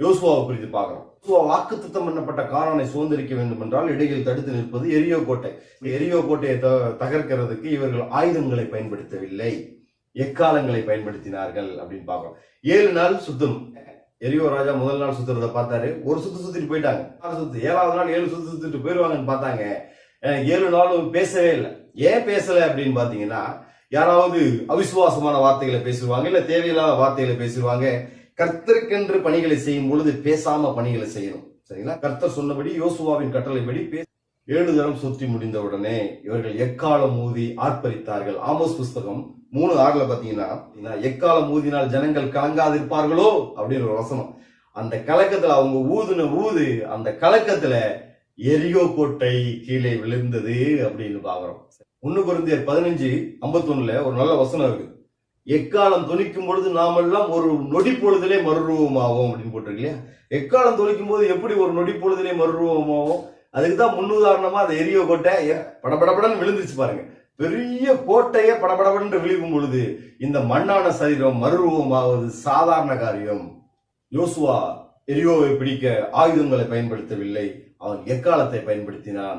யோசுவாவை குறித்து பார்க்கிறோம். வாக்கு திட்டம் பண்ணப்பட்ட கானானை சுதந்திரிக்க வேண்டும் என்றால் இடையில் தடுத்து நிற்பது எரியோ கோட்டை. எரியோ கோட்டையை த- தகர்க்கிறதுக்கு இவர்கள் ஆயுதங்களை பயன்படுத்தவில்லை. எக்காலங்களை பயன்படுத்தினார்கள் அப்படின்னு பார்க்கிறோம். ஏழு நாள் சுத்தம். எரியோ ராஜா முதல் நாள் சுத்துறத பார்த்தாரு. ஒரு சுத்து சுத்திட்டு போயிட்டாங்க. ஆறு சுத்து. ஏழாவது நாள் ஏழு சுத்து சுத்திட்டு போயிருவாங்கன்னு பார்த்தாங்க. ஏழு நாளும் பேசவே இல்லை. ஏன் பேசல அப்படின்னு பாத்தீங்கன்னா யாராவது அவிசுவாசமான வார்த்தைகளை பேசுவாங்க இல்ல தேவையில்லாத வார்த்தைகளை பேசுவாங்க. கர்த்தருக்கென்று பணிகளை செய்யும் பொழுது பேசாம பணிகளை செய்யணும். சரிங்களா? கர்த்தர் சொன்னபடி யோசுவாவின் கட்டளைப்படி பே- ஏழு தரம் சுற்றி முடிந்தவுடனே இவர்கள் எக்காலம் ஊதி ஆர்ப்பரித்தார்கள். ஆமோஸ் புஸ்தகம் மூணு ஆறுல பாத்தீங்கன்னா எக்காலம் ஊதினால் ஜனங்கள் கலங்காதிருப்பார்களோ? அப்படின்னு ஒரு வசனம். அந்த கலக்கத்துல அவங்க ஊதுன ஊது அந்த கலக்கத்துல எரியோ கோட்டை கீழே விழுந்தது அப்படின்னு பாக்குறோம் ஒண்ணு குருந்தியர் பதினஞ்சு ஐம்பத்தொன்னுல ஒரு நல்ல வசனம் இருக்கு. எக்காலம் துணிக்கும் பொழுது நாமெல்லாம் ஒரு நொடி பொழுதிலே மறுரூபமாகும் அப்படின்னு போட்டிருக்கு எக்காலம் துணிக்கும் போது எப்படி ஒரு நொடி பொழுதிலே மறுரூபமாகும் அதுக்கு தான் முன்னுதாரணமாக அந்த எரியோ கோட்டை படபடபடன்னு விழுந்துச்சு பாருங்க. பெரிய கோட்டையே படபடபடன்று விழுகும் பொழுது இந்த மண்ணான சரீரம் மறுரூபமாவது சாதாரண காரியம். யோசுவா எரியோவை பிடிக்க ஆயுதங்களை பயன்படுத்தவில்லை. அவன் எக்காலத்தை பயன்படுத்தினான்?